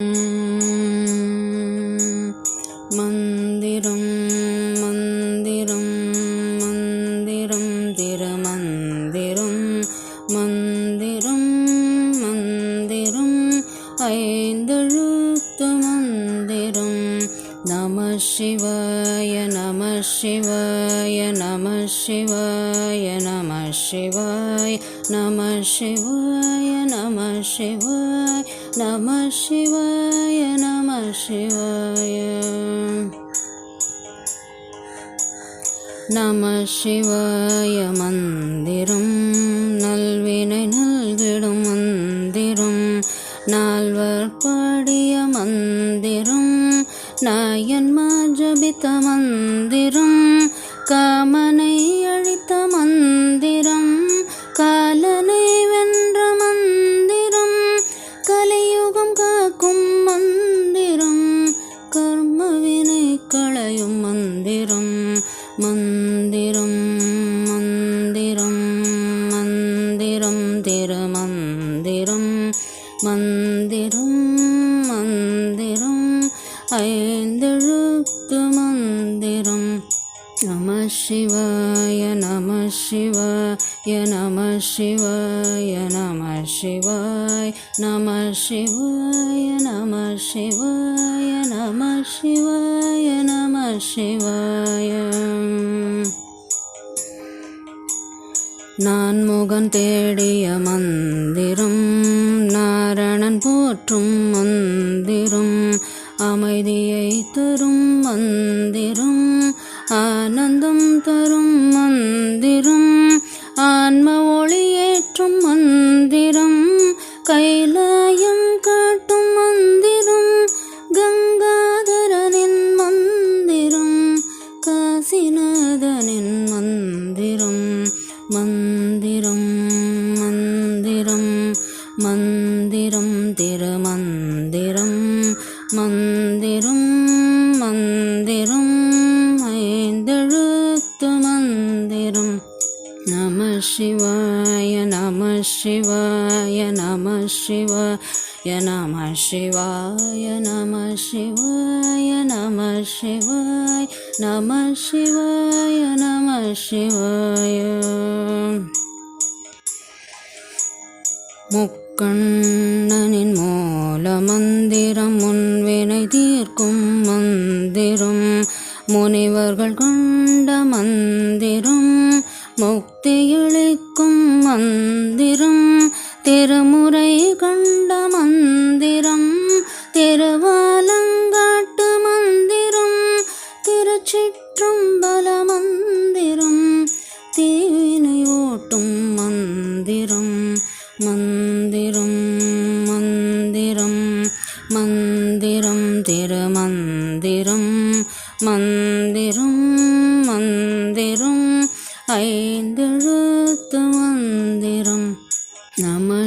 嗯。நம சிவாய நம சிவாய நம சிவாய நம சிவாய நம சிவாய நம சிவாய நம சிவாய நம சிவாய நம சிவாய மந்திரம் நல்வினை நல்கிடும் மந்திரம். நால்வர் பாடிய மந்திரம் नायन्मा जबितमन्दिरं काम शिवाय नमः शिवाय नमः शिवाय नमः शिवाय नमः शिवाय नमः शिवाय नमः शिवाय नमः शिवाय நான் முகன் தேடிய மந்திரம் நாரணன் போற்றும் மந்திரம் அமைதியை தரும் ஆன்ம ஒளியேற்றும் மந்திரம் கைலாயம் காட்டும் மந்திரம் கங்காதரனின் மந்திரம் காசிநாதனின் மந்திரம் மந்திரம் மந்திரம் மந்திரம். शिवाय नमः शिवाय नमः शिवाय नमः शिवाय नमः शिवाय नमः शिवाय नमः शिवाय नमः शिवाय முக்கண்ணனின் மூல மந்திரம் முன்வினை தீர்க்கும் மந்திரம் முனிவர்கள் மந்திரம் திருமுறை கண்ட மந்திரம் திருவாலங்காட்டு மந்திரம் திருச்சிற்றம்பல மந்திரம் தீவினை ஓட்டும் மந்திரம் மந்திரம் மந்திரம் மந்திரம் திருமந்திரம் மந்திரம் மந்திரம் ஐந்தெழுத்து